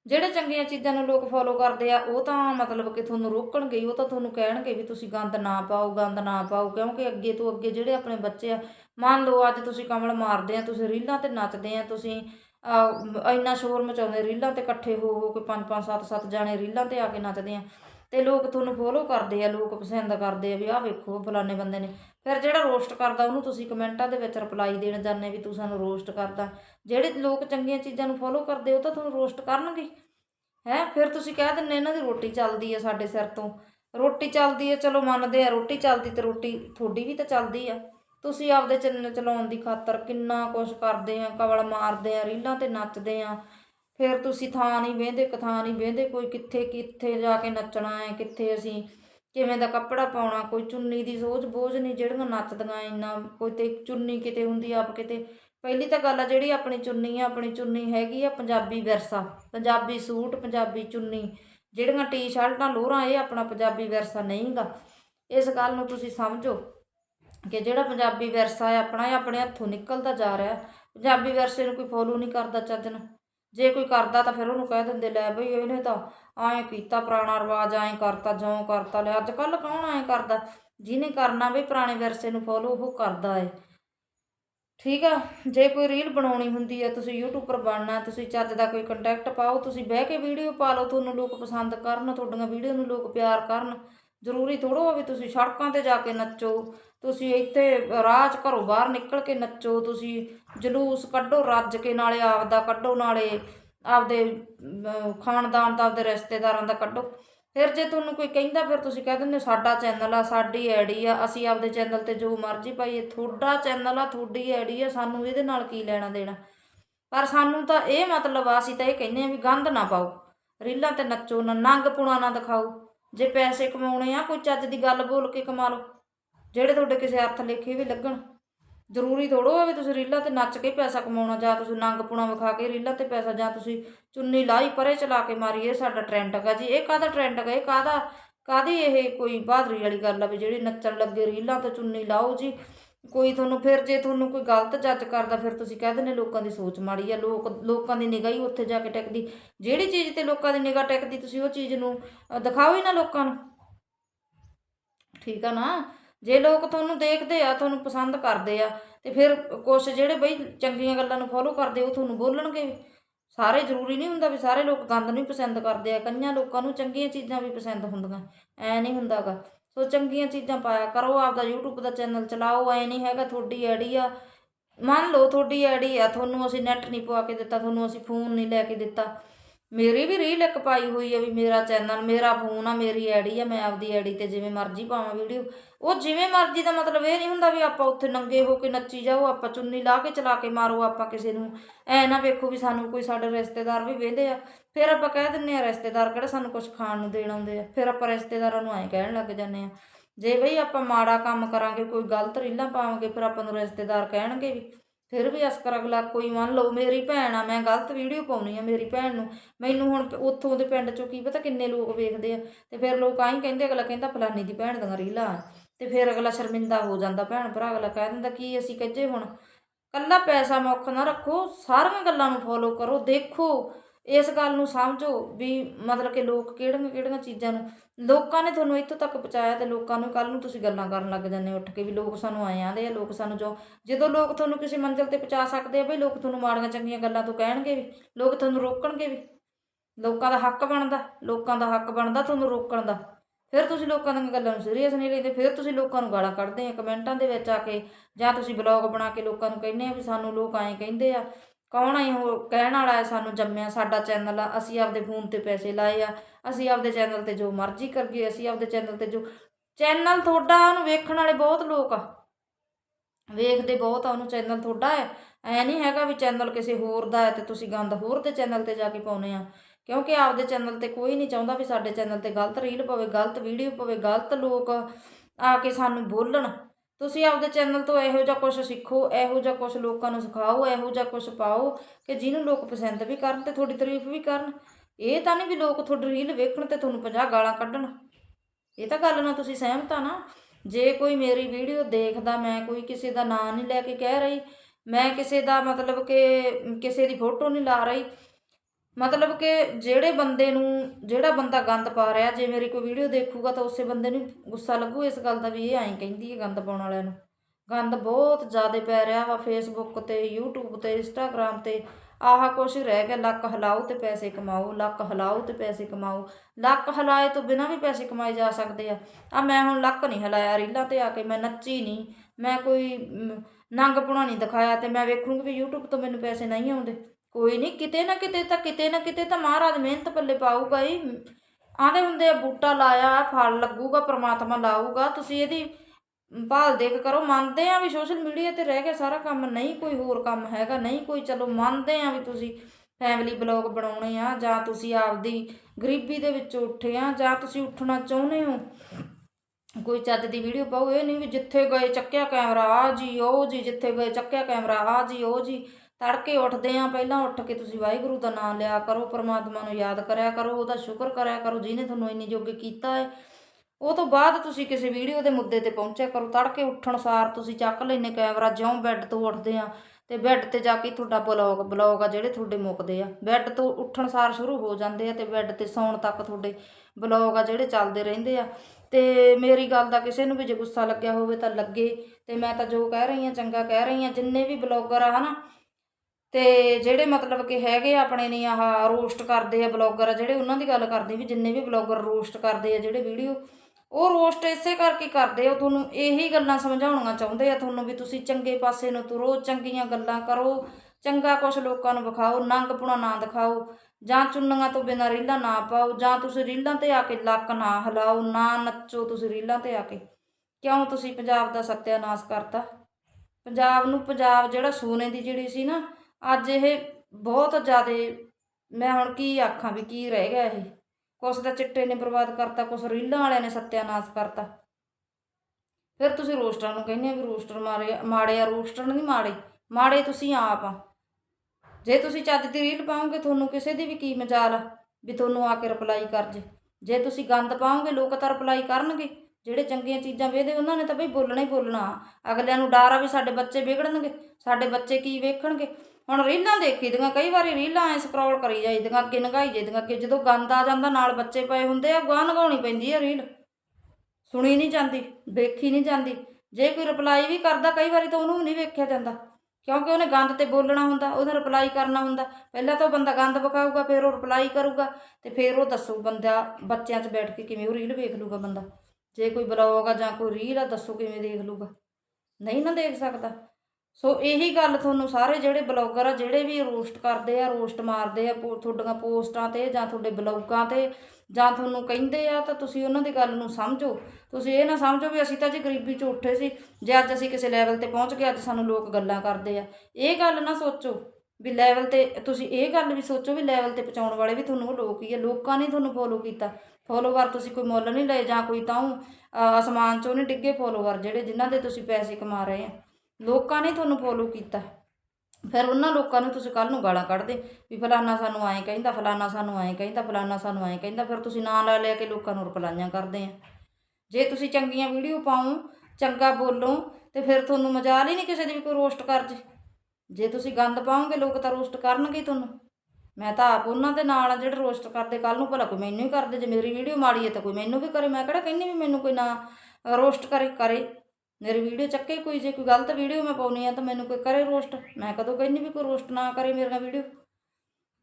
ਜਿਹੜੇ ਚੰਗੀਆਂ ਚੀਜ਼ਾਂ ਨੂੰ ਲੋਕ ਫੋਲੋ ਕਰਦੇ ਆ, ਉਹ ਤਾਂ ਮਤਲਬ ਕਿ ਤੁਹਾਨੂੰ ਰੋਕਣਗੇ ਉਹ ਤਾਂ ਤੁਹਾਨੂੰ ਕਹਿਣਗੇ ਵੀ ਤੁਸੀਂ ਗੰਦ ਨਾ ਪਾਓ, ਗੰਦ ਨਾ ਪਾਓ, ਕਿਉਂਕਿ ਅੱਗੇ ਤੋਂ ਅੱਗੇ ਜਿਹੜੇ ਆਪਣੇ ਬੱਚੇ ਆ, ਮੰਨ ਲਓ ਅੱਜ ਤੁਸੀਂ ਕਮਲ ਮਾਰਦੇ ਆ, ਤੁਸੀਂ ਰੀਲਾਂ ਤੇ ਨੱਚਦੇ ਆ, ਤੁਸੀਂ ਇੰਨਾ ਸ਼ੋਰ ਮਚਾਉਂਦੇ, ਰੀਲਾਂ ਤੇ ਇਕੱਠੇ ਹੋ ਹੋ ਕੇ ਪੰਜ ਪੰਜ ਸੱਤ ਸੱਤ ਜਾਣੇ ਰੀਲਾਂ ਤੇ ਆ ਕੇ ਨੱਚਦੇ ਆ ਤੇ ਲੋਕ ਤੁਹਾਨੂੰ ਫੋਲੋ ਕਰਦੇ ਆ, ਲੋਕ ਪਸੰਦ ਕਰਦੇ ਆ ਵੀ ਆਹ ਵੇਖੋ ਫਲਾਣੇ ਬੰਦੇ ਨੇ। ਫਿਰ ਜਿਹੜਾ ਰੋਸਟ ਕਰਦਾ, ਉਹਨੂੰ ਤੁਸੀਂ ਕਮੈਂਟਾਂ ਦੇ ਵਿੱਚ ਰਿਪਲਾਈ ਦੇਣ ਜਾਂਦੇ ਵੀ ਤੂੰ ਸਾਨੂੰ ਰੋਸਟ ਕਰਦਾ। ਜਿਹੜੇ ਲੋਕ ਚੰਗੀਆਂ ਚੀਜ਼ਾਂ ਨੂੰ ਫੋਲੋ ਕਰਦੇ, ਉਹ ਤਾਂ ਤੁਹਾਨੂੰ ਰੋਸਟ ਕਰਨਗੇ। ਹੈ, ਫਿਰ ਤੁਸੀਂ ਕਹਿ ਦਿੰਦੇ ਇਹਨਾਂ ਦੀ ਰੋਟੀ ਚੱਲਦੀ ਆ ਸਾਡੇ ਸਿਰ ਤੋਂ। ਰੋਟੀ ਚੱਲਦੀ ਆ, ਚਲੋ ਮੰਨਦੇ ਆ, ਰੋਟੀ ਚੱਲਦੀ ਤੇ ਰੋਟੀ ਤੁਹਾਡੀ ਵੀ ਤਾਂ ਚੱਲਦੀ ਆ। ਤੁਸੀਂ ਆਪਦੇ ਚੈਨਲ ਚਲਾਉਣ ਦੀ ਖਾਤਰ ਕਿੰਨਾ ਕੁਛ ਕਰਦੇ ਆ, ਕਵਲ ਮਾਰਦੇ ਆ, ਰੀਲਾਂ ਤੇ ਨੱਚਦੇ ਆ। ਫਿਰ ਤੁਸੀਂ ਥਾਂ ਨਹੀਂ ਵੇਂਦੇ ਕਥਾਂ ਨਹੀਂ ਵੇਂਦੇ, ਕੋਈ ਕਿੱਥੇ ਕਿੱਥੇ ਜਾ ਕੇ ਨੱਚਣਾ ਹੈ, ਕਿੱਥੇ ਅਸੀਂ ਕਿਵੇਂ ਦਾ ਕੱਪੜਾ ਪਾਉਣਾ, ਕੋਈ ਚੁੰਨੀ ਦੀ ਸੋਝ ਬੋਝ ਨਹੀਂ, ਜਿਹੜੀਆਂ ਨੱਚਦੀਆਂ ਇੰਨਾ, ਕੋਈ ਤੇ ਚੁੰਨੀ ਕਿਤੇ ਹੁੰਦੀ ਆਪ ਕਿਤੇ। ਪਹਿਲੀ ਤਾਂ ਗੱਲ ਆ, ਜਿਹੜੀ ਆਪਣੀ ਚੁੰਨੀ ਆ, ਆਪਣੀ ਚੁੰਨੀ ਹੈਗੀ ਆ, ਪੰਜਾਬੀ ਵਿਰਸਾ, ਪੰਜਾਬੀ ਸੂਟ, ਪੰਜਾਬੀ ਚੁੰਨੀ, ਜਿਹੜੀਆਂ ਟੀ-ਸ਼ਰਟਾਂ, ਲੋਹਰਾਂ, ਇਹ ਆਪਣਾ ਪੰਜਾਬੀ ਵਿਰਸਾ ਨਹੀਂਗਾ। ਇਸ ਗੱਲ ਨੂੰ ਤੁਸੀਂ ਸਮਝੋ ਕਿ ਜਿਹੜਾ ਪੰਜਾਬੀ ਵਿਰਸਾ ਹੈ, ਆਪਣਾ ਇਹ ਆਪਣੇ ਹੱਥੋਂ ਨਿਕਲਦਾ ਜਾ ਰਿਹਾ। ਪੰਜਾਬੀ ਵਿਰਸੇ ਨੂੰ ਕੋਈ ਫੋਲੋ ਨਹੀਂ ਕਰਦਾ ਚੱਜ ਨਾਲ। ਜੇ ਕੋਈ ਕਰਦਾ ਤਾਂ ਫਿਰ ਉਹਨੂੰ ਕਹਿ ਦਿੰਦੇ, ਲੈ ਬਈ ਇਹਨੇ ਤਾਂ ਐਂ ਕੀਤਾ ਪੁਰਾਣਾ ਰਿਵਾਜ, ਐਂ ਕਰਤਾ ਜਿਉਂ ਕਰਤਾ, ਲੈ ਅੱਜ ਕੱਲ ਕੌਣ ਐਂ ਕਰਦਾ? ਜਿਹਨੇ ਕਰਨਾ ਵੀ ਪੁਰਾਣੇ ਵਿਰਸੇ ਨੂੰ ਫੋਲੋ ਉਹ ਕਰਦਾ ਏ। ਠੀਕ ਆ, ਜੇ ਕੋਈ ਰੀਲ ਬਣਾਉਣੀ ਹੁੰਦੀ ਹੈ ਤੁਸੀਂ ਯੂਟਿਊਬਰ ਬਣਨਾ, ਤੁਸੀਂ ਚੱਜ ਦਾ ਕੋਈ ਕੰਟੈਕਟ ਪਾਓ, ਤੁਸੀਂ ਬਹਿ ਕੇ ਵੀਡੀਓ ਪਾ ਲਓ, ਤੁਹਾਨੂੰ ਲੋਕ ਪਸੰਦ ਕਰਨ, ਤੁਹਾਡੀਆਂ ਵੀਡੀਓ ਨੂੰ ਲੋਕ ਪਿਆਰ ਕਰਨ। ਜ਼ਰੂਰੀ ਥੋੜ੍ਹਾ ਵੀ ਤੁਸੀਂ ਸੜਕਾਂ ਤੇ ਜਾ ਕੇ ਨੱਚੋ ਤੁਸੀਂ ਇੱਥੇ ਰਾਹ 'ਚ ਘਰੋਂ ਬਾਹਰ ਨਿਕਲ ਕੇ ਨੱਚੋ ਤੁਸੀਂ ਜਲੂਸ ਕੱਢੋ ਰੱਜ ਕੇ ਨਾਲੇ ਆਪਦਾ ਕੱਢੋ ਨਾਲੇ ਆਪਦੇ ਖਾਨਦਾਨ ਦਾ ਆਪਦੇ ਰਿਸ਼ਤੇਦਾਰਾਂ ਦਾ ਕੱਢੋ। ਫਿਰ ਜੇ ਤੁਹਾਨੂੰ ਕੋਈ ਕਹਿੰਦਾ ਫਿਰ ਤੁਸੀਂ ਕਹਿ ਦਿੰਦੇ ਹੋ, ਸਾਡਾ ਚੈਨਲ ਆ ਸਾਡੀ ਆਈਡੀ ਆ ਅਸੀਂ ਆਪਦੇ ਚੈਨਲ ਤੇ ਜੋ ਮਰਜ਼ੀ ਪਾਈਏ ਤੁਹਾਡਾ ਚੈਨਲ ਆ ਤੁਹਾਡੀ ਆਈਡੀ ਆ ਸਾਨੂੰ ਇਹਦੇ ਨਾਲ ਕੀ ਲੈਣਾ ਦੇਣਾ? ਪਰ ਸਾਨੂੰ ਤਾਂ ਇਹ ਮਤਲਬ ਆ ਅਸੀਂ ਤਾਂ ਇਹ ਕਹਿੰਦੇ ਆ ਵੀ ਗੰਦ ਨਾ ਪਾਓ ਰੀਲਾਂ ਤੇ ਨੱਚੋ ਨਾ ਨੰਗ ਪੁਣਾ ਨਾ ਦਿਖਾਓ। ਜੇ ਪੈਸੇ ਕਮਾਉਣੇ ਆ, ਕੋਈ ਚੱਜ ਦੀ ਗੱਲ ਬੋਲ ਕੇ ਕਮਾ ਲਓ। ਜਿਹੜੇ ਤੁਹਾਡੇ ਕਿਸੇ ਅਰਥ ਲੇਖੇ ਵੀ ਲੱਗਣ। ਜ਼ਰੂਰੀ ਥੋੜੋ ਹੈ ਵੀ ਤੁਸੀਂ ਰੀਲਾਂ ਤੇ ਨੱਚ ਕੇ ਪੈਸਾ ਕਮਾਉਣਾ, ਜਾਂ ਤੁਸੀਂ ਨੰਗ ਪੁਣਾ ਵਿਖਾ ਕੇ ਰੀਲਾਂ ਤੇ ਪੈਸਾ, ਜਾਂ ਤੁਸੀਂ ਚੁੰਨੀ ਲਾਈ ਪਰੇ ਚਲਾ ਕੇ ਮਾਰੀ ਇਹ ਸਾਡਾ ਟ੍ਰੈਂਡ ਹੈਗਾ ਜੀ। ਇਹ ਕਾਹਦਾ ਟ੍ਰੈਂਡ ਹੈਗਾ? ਇਹ ਕਾਹਦਾ, ਕਾਹਦੀ ਇਹ ਕੋਈ ਬਹਾਦਰੀ ਵਾਲੀ ਗੱਲ ਆ ਵੀ ਜਿਹੜੀ ਨੱਚਣ ਲੱਗੇ ਰੀਲਾਂ ਤੇ ਚੁੰਨੀ ਲਾਓ ਜੀ? ਕੋਈ ਤੁਹਾਨੂੰ ਫਿਰ ਜੇ ਤੁਹਾਨੂੰ ਕੋਈ ਗਲਤ ਜੱਜ ਕਰਦਾ, ਫਿਰ ਤੁਸੀਂ ਕਹਿ ਦਿੰਦੇ ਲੋਕਾਂ ਦੀ ਸੋਚ ਮਾੜੀ ਆ, ਲੋਕ, ਲੋਕਾਂ ਦੀ ਨਿਗਾਹ ਹੀ ਉੱਥੇ ਜਾ ਕੇ ਟਿਕਦੀ। ਜਿਹੜੀ ਚੀਜ਼ ਤੇ ਲੋਕਾਂ ਦੀ ਨਿਗਾਹ ਟਿਕਦੀ, ਤੁਸੀਂ ਉਹ ਚੀਜ਼ ਨੂੰ ਦਿਖਾਓ ਹੀ ਨਾ ਲੋਕਾਂ ਨੂੰ। ਠੀਕ ਆ ਨਾ? ਜੇ ਲੋਕ ਤੁਹਾਨੂੰ ਦੇਖਦੇ ਆ, ਤੁਹਾਨੂੰ ਪਸੰਦ ਕਰਦੇ ਆ, ਤੇ ਫਿਰ ਕੁਛ ਜਿਹੜੇ ਬਈ ਚੰਗੀਆਂ ਗੱਲਾਂ ਨੂੰ ਫੋਲੋ ਕਰਦੇ, ਉਹ ਤੁਹਾਨੂੰ ਬੋਲਣਗੇ ਸਾਰੇ ਜ਼ਰੂਰੀ ਨਹੀਂ ਹੁੰਦਾ ਵੀ ਸਾਰੇ ਲੋਕ ਗੰਦ ਨੂੰ ਹੀ ਪਸੰਦ ਕਰਦੇ ਆ, ਕਈਆਂ ਲੋਕਾਂ ਨੂੰ ਚੰਗੀਆਂ ਚੀਜ਼ਾਂ ਵੀ ਪਸੰਦ ਹੁੰਦੀਆਂ। ਐ ਨਹੀਂ ਹੁੰਦਾਗਾ। ਸੋ ਚੰਗੀਆਂ ਚੀਜ਼ਾਂ ਪਾਇਆ ਕਰੋ, ਆਪਦਾ YouTube ਦਾ ਚੈਨਲ ਚਲਾਓ, ਐ ਨਹੀਂ ਹੈਗਾ ਤੁਹਾਡੀ ਆਈਡੀ ਆ। ਮੰਨ ਲਓ ਤੁਹਾਡੀ ਆਈਡੀ ਆ, ਤੁਹਾਨੂੰ ਅਸੀਂ ਨੈਟ ਨਹੀਂ ਪਵਾ ਕੇ ਦਿੱਤਾ, ਤੁਹਾਨੂੰ ਅਸੀਂ ਫੋਨ ਨਹੀਂ ਲੈ ਕੇ ਦਿੱਤਾ। ਮੇਰੀ ਵੀ ਰੀਲ ਇੱਕ ਪਾਈ ਹੋਈ ਹੈ ਵੀ ਮੇਰਾ ਚੈਨਲ, ਮੇਰਾ ਫੋਨ ਆ, ਮੇਰੀ ਆਈਡੀ ਆ, ਮੈਂ ਆਪਦੀ ਆਈਡੀ ਤੇ ਜਿਵੇਂ ਮਰਜ਼ੀ ਪਾਵਾਂ ਵੀਡੀਓ। ਉਹ ਜਿਵੇਂ ਮਰਜ਼ੀ ਦਾ ਮਤਲਬ ਇਹ ਨਹੀਂ ਹੁੰਦਾ ਵੀ ਆਪਾਂ ਉੱਥੇ ਨੰਗੇ ਹੋ ਕੇ ਨੱਚੀ ਜਾਓ, ਆਪਾਂ ਚੁੰਨੀ ਲਾ ਕੇ ਚਲਾ ਕੇ ਮਾਰੋ, ਆਪਾਂ ਕਿਸੇ ਨੂੰ ਐ ਨਾ ਵੇਖੋ ਵੀ ਸਾਨੂੰ ਕੋਈ ਸਾਡੇ ਰਿਸ਼ਤੇਦਾਰ ਵੀ ਵੇਂਦੇ ਆ। ਫਿਰ ਆਪਾਂ ਕਹਿ ਦਿੰਨੇ ਆ ਰਿਸ਼ਤੇਦਾਰ ਕਿਹੜਾ ਸਾਨੂੰ ਕੁਝ ਖਾਣ ਨੂੰ ਦੇਣ ਆਉਂਦੇ ਆ। ਫਿਰ ਆਪਾਂ ਰਿਸ਼ਤੇਦਾਰਾਂ ਨੂੰ ਐਂ ਕਹਿਣ ਲੱਗ ਜਾਂਦੇ ਆ। ਜੇ ਬਈ ਆਪਾਂ ਮਾੜਾ ਕੰਮ ਕਰਾਂਗੇ, ਕੋਈ ਗਲਤ ਰੀਲਾਂ ਪਾਵਾਂਗੇ, ਫਿਰ ਆਪਾਂ ਨੂੰ ਰਿਸ਼ਤੇਦਾਰ ਕਹਿਣਗੇ ਵੀ। ਫਿਰ ਵੀ ਅਸਕਰ ਅਗਲਾ ਕੋਈ ਮੰਨ ਲਓ ਮੇਰੀ ਭੈਣ ਆ, ਮੈਂ ਗਲਤ ਵੀਡੀਓ ਪਾਉਣੀ ਆ ਮੇਰੀ ਭੈਣ ਨੂੰ। ਮੈਨੂੰ ਹੁਣ ਉੱਥੋਂ ਦੇ ਪਿੰਡ ਚੋਂ ਕੀ ਪਤਾ ਕਿੰਨੇ ਲੋਕ ਵੇਖਦੇ ਆ। ਤੇ ਫਿਰ ਲੋਕ ਆਹੀਂ ਕਹਿੰਦੇ, ਅਗਲਾ ਕਹਿੰਦਾ ਫਲਾਨੀ ਦੀ ਭੈਣ ਦੀਆਂ ਰੀਲਾਂ ਤੇ ਫਿਰ ਅਗਲਾ ਸ਼ਰਮਿੰਦਾ ਹੋ ਜਾਂਦਾ ਭੈਣ ਭਰਾ, ਅਗਲਾ ਕਹਿ ਦਿੰਦਾ, ਕੀ ਅਸੀਂ ਕੱਜੇ ਹੁਣ? ਕੱਲਾ ਪੈਸਾ ਮੁੱਖ ਨਾ ਰੱਖੋ, ਸਾਰੀਆਂ ਗੱਲਾਂ ਨੂੰ ਫੋਲੋ ਕਰੋ, ਦੇਖੋ। ਇਸ ਗੱਲ ਨੂੰ ਸਮਝੋ ਵੀ ਮਤਲਬ ਕਿ ਲੋਕ ਕਿਹੜੀਆਂ ਕਿਹੜੀਆਂ ਚੀਜ਼ਾਂ ਨੂੰ, ਲੋਕਾਂ ਨੇ ਤੁਹਾਨੂੰ ਇੱਥੋਂ ਤੱਕ ਪਹੁੰਚਾਇਆ ਤੇ ਲੋਕਾਂ ਨੂੰ ਕੱਲ ਨੂੰ ਤੁਸੀਂ ਗੱਲਾਂ ਕਰਨ ਲੱਗ ਜਾਂਦੇ ਹੋ ਉੱਠ ਕੇ ਵੀ ਲੋਕ ਸਾਨੂੰ ਆਏ ਆਂਦੇ ਆ, ਲੋਕ ਸਾਨੂੰ ਜੋ, ਜਦੋਂ ਲੋਕ ਤੁਹਾਨੂੰ ਕਿਸੇ ਮੰਜ਼ਿਲ ਤੇ ਪਹੁੰਚਾ ਸਕਦੇ ਆ ਬਈ ਲੋਕ ਤੁਹਾਨੂੰ ਮਾੜੀਆਂ ਚੰਗੀਆਂ ਗੱਲਾਂ ਤੋਂ ਕਹਿਣਗੇ ਵੀ, ਲੋਕ ਤੁਹਾਨੂੰ ਰੋਕਣਗੇ ਵੀ, ਲੋਕਾਂ ਦਾ ਹੱਕ ਬਣਦਾ, ਲੋਕਾਂ ਦਾ ਹੱਕ ਬਣਦਾ ਤੁਹਾਨੂੰ ਰੋਕਣ ਦਾ, ਫਿਰ ਤੁਸੀਂ ਲੋਕਾਂ ਦੀਆਂ ਗੱਲਾਂ ਨੂੰ ਸੀਰੀਅਸ ਨਹੀਂ ਲੈਂਦੇ ਫਿਰ ਤੁਸੀਂ ਲੋਕਾਂ ਨੂੰ ਗਾਲਾਂ ਕੱਢਦੇ ਆ, ਕਮੈਂਟਾਂ ਦੇ ਵਿੱਚ ਆ ਕੇ ਜਾਂ ਤੁਸੀਂ ਬਲੌਗ ਬਣਾ ਕੇ ਲੋਕਾਂ ਨੂੰ ਕਹਿੰਦੇ ਆ ਵੀ ਸਾਨੂੰ ਲੋਕ ਐਂ ਕਹਿੰਦੇ ਆ ਕੌਣ ਆ ਉਹ ਕਹਿਣ ਵਾਲਾ ਹੈ ਸਾਨੂੰ ਜੰਮਿਆ ਸਾਡਾ ਚੈਨਲ ਆ, ਅਸੀਂ ਆਪਦੇ ਫੋਨ ਤੇ ਪੈਸੇ ਲਾਏ ਆ, ਅਸੀਂ ਆਪਦੇ ਚੈਨਲ ਤੇ ਜੋ ਮਰਜ਼ੀ ਕਰੀਏ, ਅਸੀਂ ਆਪਦੇ ਚੈਨਲ ਤੇ ਜੋ, ਚੈਨਲ ਤੁਹਾਡਾ ਉਹਨੂੰ ਵੇਖਣ ਵਾਲੇ ਬਹੁਤ ਲੋਕ ਆ। ਵੇਖਦੇ ਬਹੁਤ ਆ ਉਹਨੂੰ ਚੈਨਲ ਤੁਹਾਡਾ ਹੈ। ਐ ਨਹੀਂ ਹੈਗਾ ਵੀ ਚੈਨਲ ਕਿਸੇ ਹੋਰ ਦਾ ਹੈ ਤੇ ਤੁਸੀਂ ਗੰਦ ਹੋਰ ਦੇ ਚੈਨਲ ਤੇ ਜਾ ਕੇ ਪਾਉਨੇ ਆ। ਕਿਉਂਕਿ ਆਪਦੇ ਚੈਨਲ ਤੇ ਕੋਈ ਨਹੀਂ ਚਾਹੁੰਦਾ ਵੀ ਸਾਡੇ ਚੈਨਲ ਤੇ ਗਲਤ ਰੀਲ ਪਵੇ, ਗਲਤ ਵੀਡੀਓ ਪਵੇ, ਗਲਤ ਲੋਕ ਆ ਕੇ ਸਾਨੂੰ ਬੋਲਣ। ਤੁਸੀਂ ਆਪਦੇ ਚੈਨਲ ਤੋਂ ਇਹੋ ਜਿਹਾ ਕੁਝ ਸਿੱਖੋ, ਇਹੋ ਜਿਹਾ ਕੁਝ ਲੋਕਾਂ ਨੂੰ ਸਿਖਾਓ, ਇਹੋ ਜਿਹਾ ਕੁਝ ਪਾਓ ਕਿ ਜਿਹਨੂੰ ਲੋਕ ਪਸੰਦ ਵੀ ਕਰਨ ਤੇ ਤੁਹਾਡੀ ਤਾਰੀਫ ਵੀ ਕਰਨ। ਇਹ ਤਾਂ ਨਹੀਂ ਵੀ ਲੋਕ ਤੁਹਾਡੀ ਰੀਲ ਵੇਖਣ ਤੇ ਤੁਹਾਨੂੰ 50 ਗਾਲਾਂ ਕੱਢਣ। ਇਹ ਤਾਂ ਗੱਲ ਨਾਲ ਤੁਸੀਂ ਸਹਿਮਤ ਆ ਨਾ। ਜੇ ਕੋਈ ਮੇਰੀ ਵੀਡੀਓ ਦੇਖਦਾ, ਮੈਂ ਕੋਈ ਕਿਸੇ ਦਾ ਨਾਂ ਨਹੀਂ ਲੈ ਕੇ ਕਹਿ ਰਹੀ, ਮੈਂ ਕਿਸੇ ਦਾ ਮਤਲਬ ਕਿ ਕਿਸੇ ਦੀ ਫੋਟੋ ਨਹੀਂ ਲਾ ਰਹੀ ਮਤਲਬ ਕਿ ਜਿਹੜੇ ਬੰਦੇ ਨੂੰ ਜਿਹੜਾ ਬੰਦਾ ਗੰਦ ਪਾ ਰਿਹਾ ਜੇ ਮੇਰੀ ਕੋਈ ਵੀਡੀਓ ਦੇਖੂਗਾ ਤਾਂ ਉਸੇ ਬੰਦੇ ਨੂੰ ਗੁੱਸਾ ਲੱਗੂ ਇਸ ਗੱਲ ਦਾ ਵੀ ਇਹ ਐਂ ਕਹਿੰਦੀ ਹੈ ਗੰਦ ਪਾਉਣ ਵਾਲਿਆਂ ਨੂੰ। ਗੰਦ ਬਹੁਤ ਜ਼ਿਆਦਾ ਪੈ ਰਿਹਾ ਵਾ ਫੇਸਬੁੱਕ ਤੇ YouTube ਤੇ Instagram ਤੇ। ਆਹ ਕੁਛ ਰਹਿ ਗਿਆ ਲੱਕ ਹਿਲਾਓ ਤੇ ਪੈਸੇ ਕਮਾਓ ਲੱਕ ਹਿਲਾਓ ਤੇ ਪੈਸੇ ਕਮਾਓ। ਲੱਕ ਹਿਲਾਏ ਤੋਂ ਬਿਨਾਂ ਵੀ ਪੈਸੇ ਕਮਾਏ ਜਾ ਸਕਦੇ ਆ। ਆ ਮੈਂ ਹੁਣ ਲੱਕ ਨਹੀਂ ਹਿਲਾਇਆ ਰੀਲਾਂ ਤੇ ਆ ਕੇ ਮੈਂ ਨੱਚੀ ਨਹੀਂ। ਮੈਂ ਕੋਈ ਮ, ਨੰਗ ਪੁਣਾ ਨਹੀਂ ਦਿਖਾਇਆ ਤੇ ਮੈਂ ਵੇਖੂੰਗੀ ਵੀ YouTube ਤੋਂ ਮੈਨੂੰ ਪੈਸੇ ਨਹੀਂ ਆਉਂਦੇ। ਕੋਈ ਨਹੀਂ, ਕਿਤੇ ਨਾ ਕਿਤੇ ਤਾਂ, ਕਿਤੇ ਨਾ ਕਿਤੇ ਤਾਂ ਮਹਾਰਾਜ ਮਿਹਨਤ ਪੱਲੇ ਪਾਊਗਾ ਹੀ। ਆਂਦੇ ਹੁੰਦੇ ਆ, ਬੂਟਾ ਲਾਇਆ, ਫਲ ਲੱਗੂਗਾ, ਪ੍ਰਮਾਤਮਾ ਲਾਊਗਾ। ਤੁਸੀਂ ਇਹਦੀ ਭਾਲ ਦੇਖ ਕਰੋ, ਮੰਨਦੇ ਆ ਵੀ ਸੋਸ਼ਲ ਮੀਡੀਆ ਤੇ ਰਹਿ ਕੇ ਸਾਰਾ ਕੰਮ, ਨਹੀਂ ਕੋਈ ਹੋਰ ਕੰਮ ਹੈਗਾ, ਨਹੀਂ ਕੋਈ, ਚਲੋ ਮੰਨਦੇ ਆ ਵੀ ਤੁਸੀਂ ਫੈਮਿਲੀ ਬਲੌਗ ਬਣਾਉਣੇ ਆ, ਜਾਂ ਤੁਸੀਂ ਆਪਦੀ ਗਰੀਬੀ ਦੇ ਵਿੱਚ ਉੱਠੇ ਆ, ਜਾਂ ਤੁਸੀਂ ਉੱਠਣਾ ਚਾਹੁੰਦੇ ਹੋ। ਕੋਈ ਚੱਜ ਦੀ ਵੀਡੀਓ ਪਾਓ ਇਹ ਨਹੀਂ ਵੀ ਜਿੱਥੇ ਗਏ ਚੱਕਿਆ ਕੈਮਰਾ ਆ ਜੀ, ਉਹ ਜੀ, ਜਿੱਥੇ ਗਏ ਚੱਕਿਆ ਕੈਮਰਾ ਆ ਜੀ, ਉਹ ਜੀ। ਤੜਕੇ ਉੱਠਦੇ ਆ, ਪਹਿਲਾਂ ਉੱਠ ਕੇ ਤੁਸੀਂ ਵਾਹਿਗੁਰੂ ਦਾ ਨਾਮ ਲਿਆ ਕਰੋ, ਪਰਮਾਤਮਾ ਨੂੰ ਯਾਦ ਕਰਿਆ ਕਰੋ, ਉਹਦਾ ਸ਼ੁਕਰ ਕਰਿਆ ਕਰੋ, ਜਿਹਨੇ ਤੁਹਾਨੂੰ ਇੰਨੀ ਯੋਗ ਕੀਤਾ ਹੈ। ਉਹ ਤੋਂ ਬਾਅਦ ਤੁਸੀਂ ਕਿਸੇ ਵੀਡੀਓ ਦੇ ਮੁੱਦੇ ਤੇ ਪਹੁੰਚਿਆ ਕਰੋ। ਤੜਕੇ ਉੱਠਣ ਸਾਰ ਤੁਸੀਂ ਚੱਕ ਲੈਨੇ ਕੈਮਰਾ, ਜਿਉਂ ਬੈੱਡ ਤੋਂ ਉੱਠਦੇ ਆ, ਤੇ ਬੈੱਡ ਤੇ ਜਾ ਕੇ ਤੁਹਾਡਾ ਬਲੌਗ ਬਲੌਗ ਆ ਜਿਹੜੇ ਤੁਹਾਡੇ ਮੁੱਕਦੇ ਆ। ਬੈੱਡ ਤੋਂ ਉੱਠਣ ਸਾਰ ਸ਼ੁਰੂ ਹੋ ਜਾਂਦੇ ਆ ਤੇ ਬੈੱਡ ਤੇ ਸੌਣ ਤੱਕ ਤੁਹਾਡੇ ਬਲੌਗ ਆ ਜਿਹੜੇ ਚੱਲਦੇ ਰਹਿੰਦੇ ਆ। ਤੇ ਮੇਰੀ ਗੱਲ ਦਾ ਕਿਸੇ ਨੂੰ ਵੀ ਜੇ ਗੁੱਸਾ ਲੱਗਿਆ ਹੋਵੇ ਤਾਂ ਲੱਗੇ। ਤੇ ਮੈਂ ਤਾਂ ਜੋ ਕਹਿ ਰਹੀ ਆ, ਚੰਗਾ ਕਹਿ ਰਹੀ ਆ, ਜਿੰਨੇ ਵੀ ਬਲੌਗਰ ਆ ਹਨਾ ਤੇ ਜਿਹੜੇ ਮਤਲਬ ਕਿ ਹੈਗੇ ਆ ਆਪਣੇ ਨੇ ਆਹ ਰੋਸਟ ਕਰਦੇ ਆ ਬਲੌਗਰ ਆ ਜਿਹੜੇ ਉਹਨਾਂ ਦੀ ਗੱਲ ਕਰਦੇ ਵੀ ਜਿੰਨੇ ਵੀ ਬਲੌਗਰ ਰੋਸਟ ਕਰਦੇ ਆ ਜਿਹੜੇ ਵੀਡੀਓ ਉਹ ਰੋਸਟ ਇਸੇ ਕਰਕੇ ਕਰਦੇ ਆ, ਉਹ ਤੁਹਾਨੂੰ ਇਹੀ ਗੱਲਾਂ ਸਮਝਾਉਣੀਆਂ ਚਾਹੁੰਦੇ ਆ, ਤੁਹਾਨੂੰ ਵੀ ਤੁਸੀਂ ਚੰਗੇ ਪਾਸੇ ਨੂੰ ਤੁਰੋ, ਚੰਗੀਆਂ ਗੱਲਾਂ ਕਰੋ, ਚੰਗਾ ਕੁਝ ਲੋਕਾਂ ਨੂੰ ਵਿਖਾਓ ਨੰਗਪੁਣਾ ਨਾ ਦਿਖਾਓ, ਜਾਂ ਚੁੰਨੀਆਂ ਤੋਂ ਬਿਨਾਂ ਰੀਲਾਂ ਨਾ ਪਾਓ, ਜਾਂ ਤੁਸੀਂ ਰੀਲਾਂ ਤੇ ਆ ਕੇ ਲੱਕ ਨਾ ਹਿਲਾਓ, ਨਾ ਨੱਚੋ ਤੁਸੀਂ ਰੀਲਾਂ ਤੇ ਆ ਕੇ। ਕਿਉਂ ਤੁਸੀਂ ਪੰਜਾਬ ਦਾ ਸੱਤਿਆਨਾਸ਼ ਕਰਤਾ? ਪੰਜਾਬ ਨੂੰ ਪੰਜਾਬ ਜਿਹੜਾ ਸੋਨੇ ਦੀ ਜਿਹੜੀ ਸੀ ਨਾ ਅੱਜ ਇਹ ਬਹੁਤ ਜ਼ਿਆਦਾ, ਮੈਂ ਹੁਣ ਕੀ ਆਖਾਂ ਵੀ ਕੀ ਰਹਿ ਗਿਆ ਇਹ। ਕੁਛ ਤਾਂ ਚਿੱਟੇ ਨੇ ਬਰਬਾਦ ਕਰਤਾ, ਕੁਛ ਰੀਲਾਂ ਵਾਲਿਆਂ ਨੇ ਸੱਤਿਆਨਾਸ਼ ਕਰਤਾ। ਫਿਰ ਤੁਸੀਂ ਰੋਸਟਰਾਂ ਨੂੰ ਕਹਿੰਦੇ ਆ ਵੀ ਰੋਸਟਰ ਮਾਰੇ, ਮਾੜੇ ਆ, ਰੋਸਟਰ ਨਹੀਂ ਮਾੜੇ ਮਾੜੇ ਤੁਸੀਂ ਆਪ ਆ। ਜੇ ਤੁਸੀਂ ਚੱਜ ਦੀ ਰੀਲ ਪਾਓਗੇ, ਤੁਹਾਨੂੰ ਕਿਸੇ ਦੀ ਵੀ ਕੀ ਮਜਾਲ ਆ, ਵੀ ਤੁਹਾਨੂੰ ਆ ਕੇ ਰਿਪਲਾਈ ਕਰ ਜੇ। ਜੇ ਤੁਸੀਂ ਗੰਦ ਪਾਓਗੇ, ਲੋਕ ਤਾਂ ਰਿਪਲਾਈ ਕਰਨਗੇ। ਜਿਹੜੇ ਚੰਗੀਆਂ ਚੀਜ਼ਾਂ ਵੇਖਦੇ, ਉਹਨਾਂ ਨੇ ਤਾਂ ਬਈ ਬੋਲਣਾ ਹੀ ਬੋਲਣਾ। ਅਗਲਿਆਂ ਨੂੰ ਡਰ ਆ ਵੀ ਸਾਡੇ ਬੱਚੇ ਵਿਗੜਨਗੇ, ਸਾਡੇ ਬੱਚੇ ਕੀ ਵੇਖਣਗੇ। ਹੁਣ ਰੀਲਾਂ ਦੇਖੀ ਦੀਆਂ, ਕਈ ਵਾਰੀ ਰੀਲਾਂ ਐ ਸਕਰੋਲ ਕਰੀ ਜਾਈਦੀਆਂ ਅੱਗੇ ਨਗਾਈ ਜਾਈਦੀਆਂ ਅੱਗੇ ਜਦੋਂ ਗੰਦ ਆ ਜਾਂਦਾ ਨਾਲ ਬੱਚੇ ਪਏ ਹੁੰਦੇ ਆ, ਗਾਹ ਨਗਾਉਣੀ ਪੈਂਦੀ ਆ ਰੀਲ। ਸੁਣੀ ਨਹੀਂ ਜਾਂਦੀ, ਵੇਖੀ ਨਹੀਂ ਜਾਂਦੀ। ਜੇ ਕੋਈ ਰਿਪਲਾਈ ਵੀ ਕਰਦਾ, ਕਈ ਵਾਰੀ ਤਾਂ ਉਹਨੂੰ ਵੀ ਨਹੀਂ ਵੇਖਿਆ ਜਾਂਦਾ। ਕਿਉਂਕਿ ਉਹਨੇ ਗੰਦ ਤੇ ਬੋਲਣਾ ਹੁੰਦਾ ਉਹਨੇ ਰਿਪਲਾਈ ਕਰਨਾ ਹੁੰਦਾ। ਪਹਿਲਾਂ ਤਾਂ ਉਹ ਬੰਦਾ ਗੰਦ ਵਿਖਾਊਗਾ, ਫਿਰ ਉਹ ਰਿਪਲਾਈ ਕਰੂਗਾ ਤੇ ਫਿਰ ਉਹ ਦੱਸੂ ਬੰਦਾ, ਬੱਚਿਆਂ 'ਚ ਬੈਠ ਕੇ ਕਿਵੇਂ ਉਹ ਰੀਲ ਵੇਖ ਲੂਗਾ ਬੰਦਾ। ਜੇ ਕੋਈ ਬਲੌਗ ਆ ਜਾਂ ਕੋਈ ਰੀਲ ਆ, ਦੱਸੋ ਕਿਵੇਂ ਦੇਖ ਲੂਗਾ। ਨਹੀਂ ਨਾ ਦੇਖ ਸਕਦਾ। ਸੋ ਇਹੀ ਗੱਲ ਤੁਹਾਨੂੰ ਸਾਰੇ ਜਿਹੜੇ ਬਲੌਗਰ ਆ, ਜਿਹੜੇ ਵੀ ਰੋਸਟ ਕਰਦੇ ਆ, ਰੋਸਟ ਮਾਰਦੇ ਆ ਪੋ- ਤੁਹਾਡੀਆਂ ਪੋਸਟਾਂ ਤੇ ਜਾਂ ਤੁਹਾਡੇ ਬਲੌਗਾਂ ਤੇ ਜਾਂ ਤੁਹਾਨੂੰ ਕਹਿੰਦੇ ਆ, ਤਾਂ ਤੁਸੀਂ ਉਹਨਾਂ ਦੀ ਗੱਲ ਨੂੰ ਸਮਝੋ। ਤੁਸੀਂ ਇਹ ਨਾ ਸਮਝੋ ਵੀ ਅਸੀਂ ਤਾਂ ਜੀ ਗਰੀਬੀ 'ਚ ਉੱਠੇ ਸੀ, ਜੇ ਅੱਜ ਅਸੀਂ ਕਿਸੇ ਲੈਵਲ ਤੇ ਪਹੁੰਚ ਗਏ, ਅੱਜ ਸਾਨੂੰ ਲੋਕ ਗੱਲਾਂ ਕਰਦੇ ਆ। ਇਹ ਗੱਲ ਨਾ ਸੋਚੋ ਵੀ ਲੈਵਲ ਤੇ, ਤੁਸੀਂ ਇਹ ਗੱਲ ਵੀ ਸੋਚੋ ਵੀ ਲੈਵਲ ਤੇ ਪਹੁੰਚਾਉਣ ਵਾਲੇ ਵੀ ਤੁਹਾਨੂੰ ਲੋਕ ਹੀ ਆ, ਲੋਕਾਂ ਨੇ ਤੁਹਾਨੂੰ ਫੋਲੋ ਕੀਤਾ। ਫੋਲੋਵਰ ਤੁਸੀਂ ਕੋਈ ਮੁੱਲ ਨਹੀਂ ਲਏ ਜਾਂ ਕੋਈ ਤਾਂ ਅਸਮਾਨ 'ਚੋਂ ਨਹੀਂ ਡਿੱਗੇ ਫੋਲੋਵਰ ਜਿਹੜੇ ਜਿਨ੍ਹਾਂ ਦੇ ਤੁਸੀਂ ਪੈਸੇ ਕਮਾ ਰਹੇ ਆ। ਲੋਕਾਂ ਨੇ ਤੁਹਾਨੂੰ ਫੋਲੋ ਕੀਤਾ। ਫਿਰ ਉਹਨਾਂ ਲੋਕਾਂ ਨੂੰ ਤੁਸੀਂ ਕੱਲ ਨੂੰ ਗਾਲਾਂ ਕੱਢਦੇ, ਵੀ ਫਲਾਨਾ ਸਾਨੂੰ ਐਂ ਕਹਿੰਦਾ, ਫਲਾਨਾ ਸਾਨੂੰ ਐਂ ਕਹਿੰਦਾ, ਫਲਾਨਾ ਸਾਨੂੰ ਐਂ ਕਹਿੰਦਾ, ਫਿਰ ਤੁਸੀਂ ਨਾਂ ਲੈ ਲਿਆ ਕੇ ਲੋਕਾਂ ਨੂੰ ਰੁਪਲਾਈਆਂ ਕਰਦੇ ਆ। ਜੇ ਤੁਸੀਂ ਚੰਗੀਆਂ ਵੀਡੀਓ ਪਾਓ ਚੰਗਾ ਬੋਲੋ, ਤੇ ਫਿਰ ਤੁਹਾਨੂੰ ਮਜਾਲ ਹੀ ਨਹੀਂ ਕਿਸੇ ਦੀ ਵੀ ਕੋਈ ਰੋਸਟ ਕਰ ਜੇ। ਜੇ ਤੁਸੀਂ ਗੰਦ ਪਾਓਗੇ, ਲੋਕ ਤਾਂ ਰੋਸਟ ਕਰਨਗੇ ਹੀ ਤੁਹਾਨੂੰ। ਮੈਂ ਤਾਂ ਆਪ ਉਹਨਾਂ ਦੇ ਨਾਲ ਆ ਜਿਹੜੇ ਰੋਸਟ ਕਰਦੇ ਕੱਲ ਨੂੰ ਭਲਾ ਕੋਈ ਮੈਨੂੰ ਹੀ ਕਰਦੇ, ਜੇ ਮੇਰੀ ਵੀਡੀਓ ਮਾੜੀ ਹੈ ਤਾਂ ਕੋਈ ਮੈਨੂੰ ਵੀ ਕਰੇ, ਮੈਂ ਕਿਹੜਾ ਕਹਿੰਦੀ ਵੀ ਮੈਨੂੰ ਕੋਈ ਨਾ ਰੋਸਟ ਕਰੇ ਕਰੇ। ਮੇਰੀ ਵੀਡੀਓ ਚੱਕੇ ਕੋਈ, ਜੇ ਕੋਈ ਗਲਤ ਵੀਡੀਓ ਮੈਂ ਪਾਉਣੀ ਆ ਤਾਂ ਮੈਨੂੰ ਕੋਈ ਕਰੇ ਰੋਸਟ। ਮੈਂ ਕਦੋਂ ਕਹਿੰਦੀ ਵੀ ਕੋਈ ਰੋਸਟ ਨਾ ਕਰੇ ਮੇਰੀਆਂ ਵੀਡੀਓ?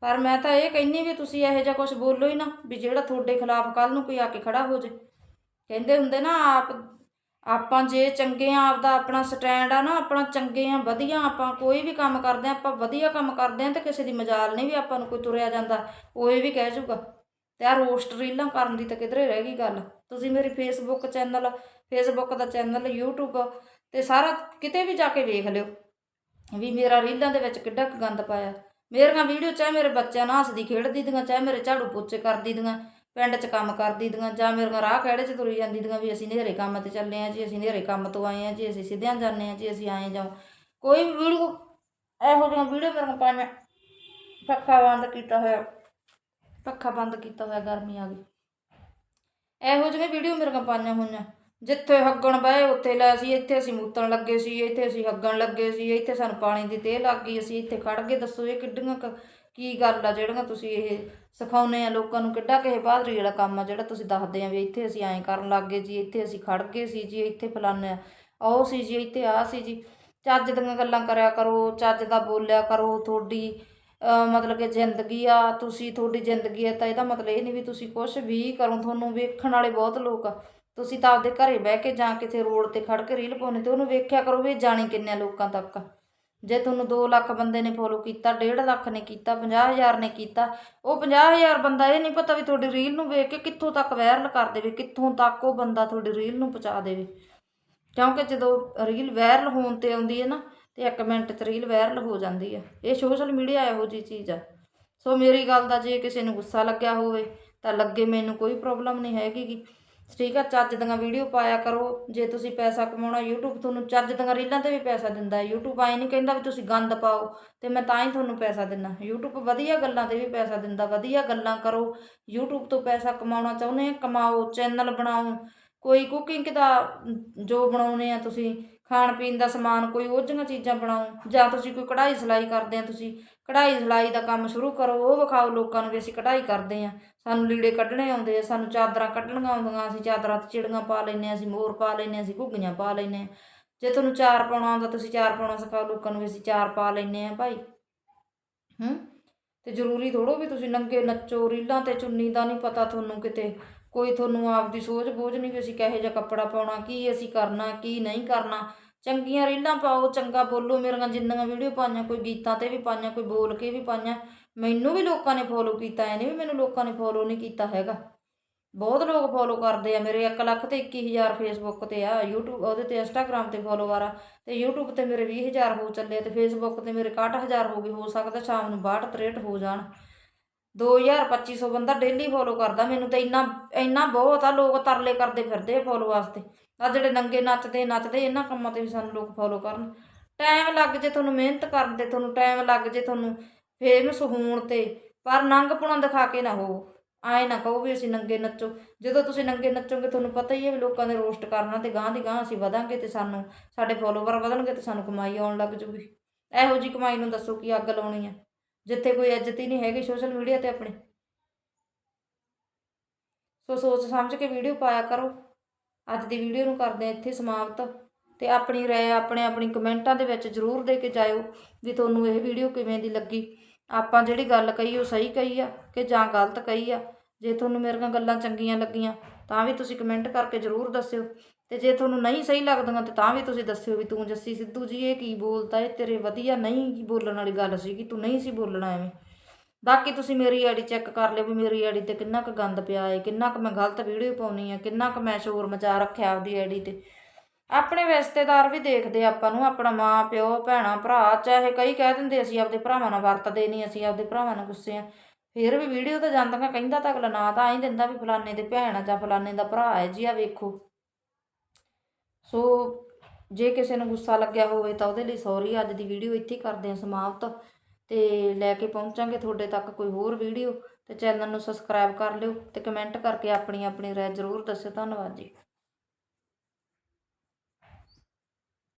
ਪਰ ਮੈਂ ਤਾਂ ਇਹ ਕਹਿੰਦੀ ਵੀ ਤੁਸੀਂ ਇਹੋ ਜਿਹਾ ਕੁਝ ਬੋਲੋ ਹੀ ਨਾ ਵੀ ਜਿਹੜਾ ਤੁਹਾਡੇ ਖਿਲਾਫ ਕੱਲ ਨੂੰ ਕੋਈ ਆ ਕੇ ਖੜਾ ਹੋ ਜੇ। ਕਹਿੰਦੇ ਹੁੰਦੇ ਨਾ ਆਪ, ਆਪਾਂ ਜੇ ਚੰਗੇ ਆ, ਆਪਦਾ ਆਪਣਾ ਸਟੈਂਡ ਆ ਨਾ, ਆਪਣਾ ਚੰਗੇ ਆ, ਵਧੀਆ ਆਪਾਂ ਕੋਈ ਵੀ ਕੰਮ ਕਰਦੇ ਆ, ਆਪਾਂ ਵਧੀਆ ਕੰਮ ਕਰਦੇ ਆ ਤੇ ਕਿਸੇ ਦੀ ਮਜਾਲ ਨਹੀਂ ਵੀ ਆਪਾਂ ਨੂੰ ਕੋਈ ਤੁਰਿਆ ਜਾਂਦਾ। ਉਹ ਇਹ ਵੀ ਕਹਿ ਜੂਗਾ ਤੇ ਆ ਰੋਸਟ ਰੀਲਾਂ ਕਰਨ ਦੀ ਤਾਂ ਕਿਧਰੇ ਰਹਿ ਗਈ ਗੱਲ। ਤੁਸੀਂ ਮੇਰੀ ਫੇਸਬੁੱਕ ਚੈਨਲ ਫੇਸਬੁੱਕ ਦਾ ਚੈਨਲ YouTube ਤੇ ਸਾਰਾ ਕਿਤੇ ਵੀ ਜਾ ਕੇ ਵੇਖ ਲਿਓ ਵੀ ਮੇਰਾ ਰੀਲਾਂ ਦੇ ਵਿੱਚ ਕਿੱਡਾ ਕੁ ਗੰਦ ਪਾਇਆ। ਮੇਰੀਆਂ ਵੀਡੀਓ ਚਾਹੇ ਮੇਰੇ ਬੱਚਿਆਂ ਨਾਲ ਹੱਸਦੀ ਖੇਡਦੀ ਦੀਆਂ, ਚਾਹੇ ਮੇਰੇ ਝਾੜੂ ਪੋਚੇ ਕਰਦੀ ਦੀਆਂ, ਪਿੰਡ 'ਚ ਕੰਮ ਕਰਦੀ ਦੀਆਂ, ਜਾਂ ਮੇਰੀਆਂ ਰਾਹ ਕਿਹੜੇ 'ਚ ਤੁਰੀ ਜਾਂਦੀ ਦੀਆਂ ਵੀ ਅਸੀਂ ਨੇਰੇ ਕੰਮ ਤੇ ਚੱਲੇ ਆ ਜੀ, ਅਸੀਂ ਨੇਰੇ ਕੰਮ ਤੋਂ ਆਏ ਆ ਜੀ, ਅਸੀਂ ਸਿੱਧਿਆਂ ਜਾਂਦੇ ਆ ਜੀ, ਅਸੀਂ ਆਏ ਜਾਉ ਕੋਈ ਵੀ ਵੀਡੀਓ, ਇਹੋ ਜਿਹੀਆਂ ਵੀਡੀਓ ਮੇਰੀਆਂ ਪਾਈਆਂ ਪੱਕਾ ਬੰਦ ਕੀਤਾ ਹੋਇਆ। ਪੱਖਾ ਬੰਦ ਕੀਤਾ ਹੋਇਆ ਗਰਮੀ ਆ ਗਈ। ਇਹੋ ਜਿਹੀਆਂ ਵੀਡੀਓ ਮੇਰੇ ਮੇਰੀਆਂ ਪਾਈਆਂ ਹੋਈਆਂ। ਜਿੱਥੇ ਹੱਗਣ ਬਏ ਉੱਥੇ ਲੈ ਸੀ, ਇੱਥੇ ਅਸੀਂ ਮੂਤਣ ਲੱਗੇ ਸੀ, ਇੱਥੇ ਅਸੀਂ ਹੱਗਣ ਲੱਗੇ ਸੀ, ਇੱਥੇ ਸਾਨੂੰ ਪਾਣੀ ਦੀ ਤੇਲ ਲੱਗ ਗਈ, ਅਸੀਂ ਇੱਥੇ ਖੜ ਗਏ। ਦੱਸੋ ਇਹ ਕਿੱਡੀਆਂ ਕੁ ਕੀ ਗੱਲ ਆ, ਜਿਹੜੀਆਂ ਤੁਸੀਂ ਇਹ ਸਿਖਾਉਨੇ ਆ ਲੋਕਾਂ ਨੂੰ? ਕਿੱਡਾ ਕਿਸੇ ਬਹਾਦਰੀ ਵਾਲਾ ਕੰਮ ਆ ਜਿਹੜਾ ਤੁਸੀਂ ਦੱਸਦੇ ਆ ਵੀ ਇੱਥੇ ਅਸੀਂ ਐਂ ਕਰਨ ਲੱਗ ਗਏ ਜੀ, ਇੱਥੇ ਅਸੀਂ ਖੜ ਗਏ ਸੀ ਜੀ, ਇੱਥੇ ਫਲਾਨੇ ਆ। ਉਹ ਸੀ ਜੀ, ਇੱਥੇ ਆ ਸੀ ਜੀ। ਚੱਜ ਦੀਆਂ ਗੱਲਾਂ ਕਰਿਆ ਕਰੋ, ਚੱਜ ਦਾ ਬੋਲਿਆ ਕਰੋ, ਤੁਹਾਡੀ ਮਤਲਬ ਕਿ ਜ਼ਿੰਦਗੀ ਆ, ਤੁਸੀਂ ਤੁਹਾਡੀ ਜ਼ਿੰਦਗੀ ਆ, ਤਾਂ ਇਹਦਾ ਮਤਲਬ ਇਹ ਨਹੀਂ ਵੀ ਤੁਸੀਂ ਕੁਝ ਵੀ ਕਰੋ, ਤੁਹਾਨੂੰ ਵੇਖਣ ਵਾਲੇ ਬਹੁਤ ਲੋਕ ਆ। ਤੁਸੀਂ ਤਾਂ ਆਪਦੇ ਘਰੇ ਬਹਿ ਕੇ ਜਾਂ ਕਿਤੇ ਰੋਡ ਤੇ ਖੜ ਕੇ ਰੀਲ ਪਾਉਣੀ ਤੇ ਉਹਨੂੰ ਵੇਖਿਆ ਕਰੋ ਵੀ ਜਾਣੀ ਕਿੰਨੇ ਲੋਕਾਂ ਤੱਕ ਜੇ ਤੁਹਾਨੂੰ 2 ਲੱਖ ਬੰਦੇ ਨੇ ਫੋਲੋ ਕੀਤਾ 1.5 ਲੱਖ ਨੇ ਕੀਤਾ 50000 ਨੇ ਕੀਤਾ, ਉਹ 50000 ਬੰਦਾ ਇਹ ਨਹੀਂ ਪਤਾ ਵੀ ਤੁਹਾਡੀ ਰੀਲ ਨੂੰ ਵੇਖ ਕੇ ਕਿੱਥੋਂ ਤੱਕ ਵਾਇਰਲ ਕਰ ਦੇਵੇ, ਕਿੱਥੋਂ ਤੱਕ ਉਹ ਬੰਦਾ ਤੁਹਾਡੀ ਰੀਲ ਨੂੰ ਪਹੁੰਚਾ ਦੇਵੇ। ਕਿਉਂਕਿ ਜਦੋਂ ਰੀਲ ਵਾਇਰਲ ਹੋਣ ਤੇ ਆਉਂਦੀ ਹੈ ਨਾ ਤੇ 1 ਮਿੰਟ 'ਚ ਰੀਲ ਵਾਇਰਲ ਹੋ ਜਾਂਦੀ ਹੈ ਇਹ ਸੋਸ਼ਲ ਮੀਡੀਆ ਇਹੋ ਜੀ ਚੀਜ਼ ਆ। ਸੋ ਮੇਰੀ ਗੱਲ ਦਾ ਜੇ ਕਿਸੇ ਨੂੰ ਗੁੱਸਾ ਲੱਗਿਆ ਹੋਵੇ, ਤਾਂ ਲੱਗੇ ਮੈਨੂੰ ਕੋਈ ਪ੍ਰੋਬਲਮ ਨਹੀਂ ਹੈਗੀ ਗੀ ਠੀਕ ਆ, ਚੱਜ ਦੀਆਂ ਵੀਡੀਓ ਪਾਇਆ ਕਰੋ। ਜੇ ਤੁਸੀਂ ਪੈਸਾ ਕਮਾਉਣਾ YouTube, ਤੁਹਾਨੂੰ ਚੱਜ ਦੀਆਂ ਰੀਲਾਂ ਤੇ ਵੀ ਪੈਸਾ ਦਿੰਦਾ ਹੈ। YouTube ਆਏ ਨਹੀਂ ਕਹਿੰਦਾ ਵੀ ਤੁਸੀਂ ਗੰਦ ਪਾਓ, ਤੇ ਮੈਂ ਤਾਂ ਹੀ ਤੁਹਾਨੂੰ ਪੈਸਾ ਦਿੰਦਾ YouTube ਵਧੀਆ ਗੱਲਾਂ ਤੇ ਵੀ ਪੈਸਾ ਦਿੰਦਾ, ਵਧੀਆ ਗੱਲਾਂ ਕਰੋ। YouTube ਤੋਂ ਪੈਸਾ ਕਮਾਉਣਾ ਚਾਹੁੰਦੇ ਆ, ਕਮਾਓ ਚੈਨਲ ਬਣਾਓ। ਕੋਈ ਕੁਕਿੰਗ ਦਾ ਜੋ ਬਣਾਉਨੇ ਆ ਤੁਸੀਂ ਖਾਣ ਪੀਣ ਦਾ ਸਮਾਨ, ਕੋਈ ਉਹ ਜਿਹੀਆਂ ਚੀਜ਼ਾਂ ਬਣਾਓ, ਜਾਂ ਤੁਸੀਂ ਕੋਈ ਕਢਾਈ ਸਿਲਾਈ ਕਰਦੇ ਆ ਤੁਸੀਂ, ਕਢਾਈ ਸਿਲਾਈ ਦਾ ਕੰਮ ਸ਼ੁਰੂ ਕਰੋ, ਉਹ ਵਿਖਾਓ ਲੋਕਾਂ ਨੂੰ ਵੀ ਅਸੀਂ ਕਢਾਈ ਕਰਦੇ ਆ। ਸਾਨੂੰ ਲੀੜੇ ਕੱਢਣੇ ਆਉਂਦੇ ਆ, ਸਾਨੂੰ ਚਾਦਰਾਂ ਕੱਢਣੀਆਂ ਆਉਂਦੀਆਂ, ਅਸੀਂ ਚਾਦਰਾਂ ਤੇ ਚਿੜੀਆਂ ਪਾ ਲੈਂਦੇ ਆ, ਅਸੀਂ ਮੋਰ ਪਾ ਲੈਂਦੇ ਆ, ਅਸੀਂ ਘੁੱਗੀਆਂ ਪਾ ਲੈਂਦੇ ਆ। ਜੇ ਤੁਹਾਨੂੰ ਚਾਰ ਪਾਉਣਾ ਆਉਂਦਾ, ਤੁਸੀਂ ਚਾਰ ਪਾਉਣਾ ਸਿਖਾਓ, ਲੋਕਾਂ ਨੂੰ ਵੀ ਅਸੀਂ ਚਾਰ ਪਾ ਲੈਂਦੇ ਆ ਭਾਈ। ਹੂੰ? ਤੇ ਜ਼ਰੂਰੀ ਥੋੜੋ ਵੀ ਤੁਸੀਂ ਨੰਗੇ ਨੱਚੋ, ਰੀਲਾਂ ਤੇ ਚੁੰਨੀ ਦਾ ਨਹੀਂ ਪਤਾ ਤੁਹਾਨੂੰ ਕਿਤੇ ਕੋਈ ਤੁਹਾਨੂੰ ਆਪਦੀ ਸੋਝ ਬੋਝ ਨਹੀਂ ਵੀ ਅਸੀਂ ਕਿਹੋ ਜਿਹਾ ਕੱਪੜਾ ਪਾਉਣਾ, ਕੀ ਅਸੀਂ ਕਰਨਾ, ਕੀ ਨਹੀਂ ਕਰਨਾ। ਚੰਗੀਆਂ ਰੀਲਾਂ ਪਾਓ, ਚੰਗਾ ਬੋਲੋ। ਮੇਰੀਆਂ ਜਿੰਨੀਆਂ ਵੀਡੀਓ ਪਾਈਆਂ, ਕੋਈ ਗੀਤਾਂ ਤੇ ਵੀ ਪਾਈਆਂ, ਕੋਈ ਬੋਲ ਕੇ ਵੀ ਪਾਈਆਂ, ਮੈਨੂੰ ਵੀ ਲੋਕਾਂ ਨੇ ਫੋਲੋ ਕੀਤਾ ਐ ਨਹੀਂ ਵੀ ਮੈਨੂੰ ਲੋਕਾਂ ਨੇ ਫੋਲੋ ਨਹੀਂ ਕੀਤਾ ਹੈਗਾ। ਬਹੁਤ ਲੋਕ ਫੋਲੋ ਕਰਦੇ ਆ ਮੇਰੇ 1 ਲੱਖ ਤੇ 21000 ਫੇਸਬੁੱਕ ਤੇ ਆ, YouTube ਉਹਦੇ ਤੇ Instagram ਤੇ ਫੋਲੋਵਰ ਆ, ਤੇ YouTube ਤੇ ਮੇਰੇ 20000 ਹੋ ਚੱਲੇ ਤੇ Facebook ਤੇ ਮੇਰੇ 61000 ਹੋ ਗਏ, ਹੋ ਸਕਦਾ ਸ਼ਾਮ ਨੂੰ 62 63 ਹੋ ਜਾਣ। 2000 2500 ਬੰਦਾ ਡੇਲੀ ਫੋਲੋ ਕਰਦਾ, ਮੈਨੂੰ ਤਾਂ ਇੰਨਾ ਇੰਨਾ ਬਹੁਤ ਆ, ਲੋਕ ਤਰਲੇ ਕਰਦੇ ਫਿਰਦੇ ਆ ਫੋਲੋ ਵਾਸਤੇ। ਆ ਜਿਹੜੇ ਨੰਗੇ ਨੱਚਦੇ ਨੱਚਦੇ, ਇਹਨਾਂ ਕੰਮਾਂ ਤੇ ਵੀ ਸਾਨੂੰ ਲੋਕ ਫੋਲੋ ਕਰਨ। ਟਾਈਮ ਲੱਗ ਜੇ ਤੁਹਾਨੂੰ ਮਿਹਨਤ ਕਰਨ ਤੇ, ਤੁਹਾਨੂੰ ਟਾਈਮ ਲੱਗ ਜੇ ਤੁਹਾਨੂੰ ਫੇਮਸ ਹੋਣ ਤੇ, ਪਰ ਨੰਗਪੁਣਾ ਦਿਖਾ ਕੇ ਨਾ ਹੋ ਆਏ ਨਾ ਕਹੋ ਵੀ ਅਸੀਂ ਨੰਗੇ ਨੱਚੋ। ਜਦੋਂ ਤੁਸੀਂ ਨੰਗੇ ਨੱਚੋਗੇ, ਤੁਹਾਨੂੰ ਪਤਾ ਹੀ ਹੈ ਵੀ ਲੋਕਾਂ ਦੇ ਰੋਸਟ ਕਰਨਾ ਤੇ ਗਾਂ ਦੀ ਗਾਂ ਅਸੀਂ ਵਧਾਂਗੇ ਤੇ ਸਾਨੂੰ, ਸਾਡੇ ਫੋਲੋਵਰ ਵਧਣਗੇ ਤੇ ਸਾਨੂੰ ਕਮਾਈ ਆਉਣ ਲੱਗ ਜੂਗੀ। ਇਹੋ ਜੀ ਕਮਾਈ ਨੂੰ ਦੱਸੋ ਕੀ ਅੱਗ ਲਾਉਣੀ ਹੈ ਜਿੱਥੇ ਕੋਈ ਇੱਜ਼ਤ ਹੀ ਨਹੀਂ ਹੈਗੀ ਸੋਸ਼ਲ ਮੀਡੀਆ ਤੇ ਆਪਣੀ। ਸੋ ਸੋਚ ਸਮਝ ਕੇ ਵੀਡੀਓ ਪਾਇਆ ਕਰੋ। ਅੱਜ ਦੀ ਵੀਡੀਓ ਨੂੰ ਕਰਦੇ ਹਾਂ ਇੱਥੇ ਸਮਾਪਤ ਤੇ ਆਪਣੀ ਰਾਏ ਆਪਣੇ ਆਪਣੀ ਕਮੈਂਟਾਂ ਦੇ ਵਿੱਚ ਜ਼ਰੂਰ ਦੇ ਕੇ ਜਾਇਓ ਵੀ ਤੁਹਾਨੂੰ ਇਹ ਵੀਡੀਓ ਕਿਵੇਂ ਦੀ ਲੱਗੀ। ਆਪਾਂ ਜਿਹੜੀ ਗੱਲ ਕਹੀ ਉਹ ਸਹੀ ਕਹੀ ਆ ਕਿ ਜਾਂ ਗਲਤ ਕਹੀ ਆ? ਜੇ ਤੁਹਾਨੂੰ ਮੇਰੀਆਂ ਗੱਲਾਂ ਚੰਗੀਆਂ ਲੱਗੀਆਂ ਤਾਂ ਵੀ ਤੁਸੀਂ ਕਮੈਂਟ ਕਰਕੇ ਜ਼ਰੂਰ ਦੱਸਿਓ। ਤੇ ਜੇ ਤੁਹਾਨੂੰ ਨਹੀਂ ਸਹੀ ਲੱਗਦੀਆਂ ਤੇ ਤਾਂ ਵੀ ਤੁਸੀਂ ਦੱਸਿਓ ਵੀ ਤੂੰ ਜੱਸੀ ਸਿੱਧੂ ਜੀ, ਇਹ ਕੀ ਬੋਲਤਾ ਇਹ ਤੇਰੇ ਵਧੀਆ ਨਹੀਂ ਬੋਲਣ ਵਾਲੀ ਗੱਲ ਸੀ ਕਿ ਤੂੰ ਨਹੀਂ ਸੀ ਬੋਲਣਾ ਐਵੇਂ। ਬਾਕੀ ਤੁਸੀਂ ਮੇਰੀ ਆਈਡੀ ਚੈੱਕ ਕਰ ਲਿਓ ਵੀ ਮੇਰੀ ਆਈਡੀ ਤੇ ਕਿੰਨਾ ਕੁ ਗੰਦ ਪਿਆ ਹੈ ਕਿੰਨਾ ਕੁ ਮੈਂ ਗਲਤ ਵੀਡੀਓ ਪਾਉਣੀ ਆ, ਕਿੰਨਾ ਕੁ ਮੈਂ ਸ਼ੋਰ ਮਚਾ ਰੱਖਿਆ ਆਪਦੀ ਆਈਡੀ ਤੇ। ਆਪਣੇ ਰਿਸ਼ਤੇਦਾਰ ਵੀ ਦੇਖਦੇ ਆਪਾਂ ਨੂੰ, ਆਪਣਾ ਮਾਂ, ਪਿਓ, ਭੈਣਾ, ਭਰਾ, ਚਾਹੇ ਕਈ ਕਹਿ ਦਿੰਦੇ ਅਸੀਂ ਆਪਦੇ ਭਰਾਵਾਂ ਨਾਲ ਵਰਤਦੇ ਨਹੀਂ, ਅਸੀਂ ਆਪਦੇ ਭਰਾਵਾਂ ਨਾਲ ਗੁੱਸੇ ਆ। ਫਿਰ ਵੀ ਵੀਡੀਓ ਤਾਂ ਜਾਂਦੀਆਂ, ਕਹਿੰਦਾ ਤਾਂ ਅਗਲਾ ਨਾ ਤਾਂ ਆਈ ਦਿੰਦਾ ਵੀ ਫਲਾਣੇ ਦੇ ਭੈਣ ਆ ਜਾਂ ਫਲਾਣੇ ਦਾ ਭਰਾ ਹੈ ਜੀ ਆ ਵੇਖੋ। ਸੋ ਜੇ ਕਿਸੇ ਨੂੰ ਗੁੱਸਾ ਲੱਗਿਆ ਹੋਵੇ ਤਾਂ ਉਹਦੇ ਲਈ ਸੌਰੀ ਅੱਜ ਦੀ ਵੀਡੀਓ ਇੱਥੇ ਕਰਦੇ ਹਾਂ ਸਮਾਪਤ। ਤੇ ਲੈ ਕੇ ਪਹੁੰਚਾਂਗੇ ਤੁਹਾਡੇ ਤੱਕ ਕੋਈ ਹੋਰ ਵੀਡੀਓ ਤੇ ਚੈਨਲ ਨੂੰ ਸਬਸਕ੍ਰਾਈਬ ਕਰ ਲਿਓ ਤੇ ਕਮੈਂਟ ਕਰਕੇ ਆਪਣੀ ਆਪਣੀ ਰਾਏ ਜ਼ਰੂਰ ਦੱਸਿਓ। ਧੰਨਵਾਦ ਜੀ।